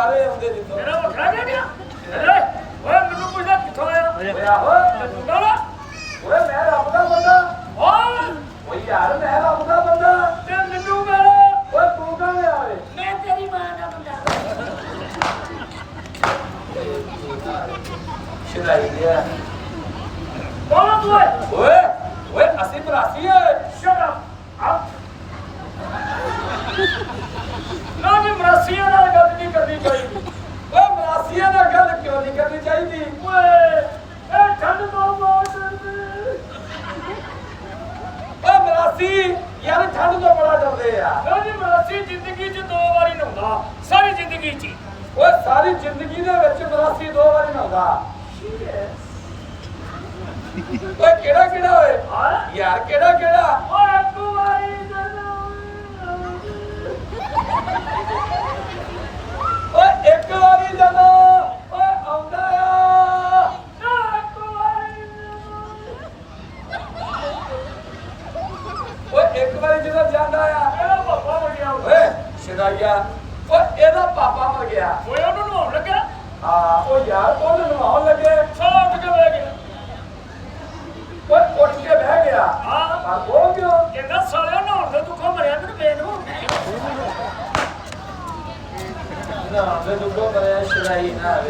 ਸਾਰੇ ਹੁੰਦੇ ਜਿੱਥੋਂ ਮੇਰਾ ਵੱਖਰਾ ਗਿਆ ਗਿਆ? ਓਏ ਓਏ ਮੈਨੂੰ ਪੁੱਛਦਾ ਕਿੱਥੋਂ ਆਇਆ? ਓਏ ਜੱਟੂਗਾ ਵਾ। ਓਏ ਮੈਂ ਰੱਬ ਦਾ ਬੰਦਾ। ਓਏ ਓਏ ਯਾਰ ਮੈਂ ਰੱਬ ਦਾ ਬੰਦਾ। ਤੇ ਮੈਨੂੰ ਮੇਰਾ ਓਏ ਤੂੰ ਕਾ ਯਾਰ ਮੈਂ ਤੇਰੀ ਮਾਂ ਦਾ ਬੰਦਾ ਸ਼ਰਾਈ ਗਿਆ ਬੋਲ ਤੂੰ ਓਏ ਬਰਾਸੀ ਯਾਰ ਠੰਡ ਤੋਂ ਬੜਾ ਡਰਦੇ ਆ। ਜੀ ਮਰਾਸੀ ਜ਼ਿੰਦਗੀ 'ਚ ਦੋ ਵਾਰੀ ਨਹਾਉਂਦਾ। ਸਾਰੀ ਜ਼ਿੰਦਗੀ 'ਚ। ਓਏ ਸਾਰੀ ਜ਼ਿੰਦਗੀ ਦੇ ਵਿੱਚ ਬਰਾਸੀ ਦੋ ਵਾਰੀ ਨਹਾਉਂਦਾ। ਓਏ ਕਿਹੜਾ ਕਿਹੜਾ ਓਏ ਹਾਂ ਯਾਰ ਕਿਹੜਾ ਕਿਹੜਾ ਓਏ ਇੱਕ ਵਾਰੀ ਜਦੋਂ ਓਏ ਇੱਕ ਵਾਰੀ ਜਦੋਂ ਓਏ ਆਉਂਦਾ ਆ ਨਾ ਇੱਕ ਵਾਰੀ ਵਾਰੀ ਜਦੋਂ ਜਾਂਦਾ ਆ। ਇਹਦਾ ਪਾਪਾ ਵਗਿਆ ਓਏ ਸ਼ਦਾਈਆ ਓਏ ਇਹਦਾ ਪਾਪਾ ਮਰ ਗਿਆ। ਓਏ ਉਹਨੂੰ ਨਹਾਉਣ ਲੱਗਾ ਹਾਂ ਓ ਯਾਰ ਉਹਨੂੰ ਨਵਾਉਣ ਲੱਗੇ। ਉੱਠ ਕੇ ਬਹਿ ਗਿਆ। ਓਏ ਉੱਠ ਕੇ ਬਹਿ ਗਿਆ। ਹਾਂ। ਪਰ ਉਹ ਕਿਉਂ ਕਹਿੰਦਾ ਸਾਲਿਆ ਨਹਾਉਣ ਦੇ ਦੁੱਖੋਂ ਮਰਿਆ ਮੈਨੂੰ ਬੇਨੂ ਨਾ ਦੇ ਦੁੱਗੋ ਕਰਿਆ ਸ਼ਦਾਈ ਨਾ ਆਵੇ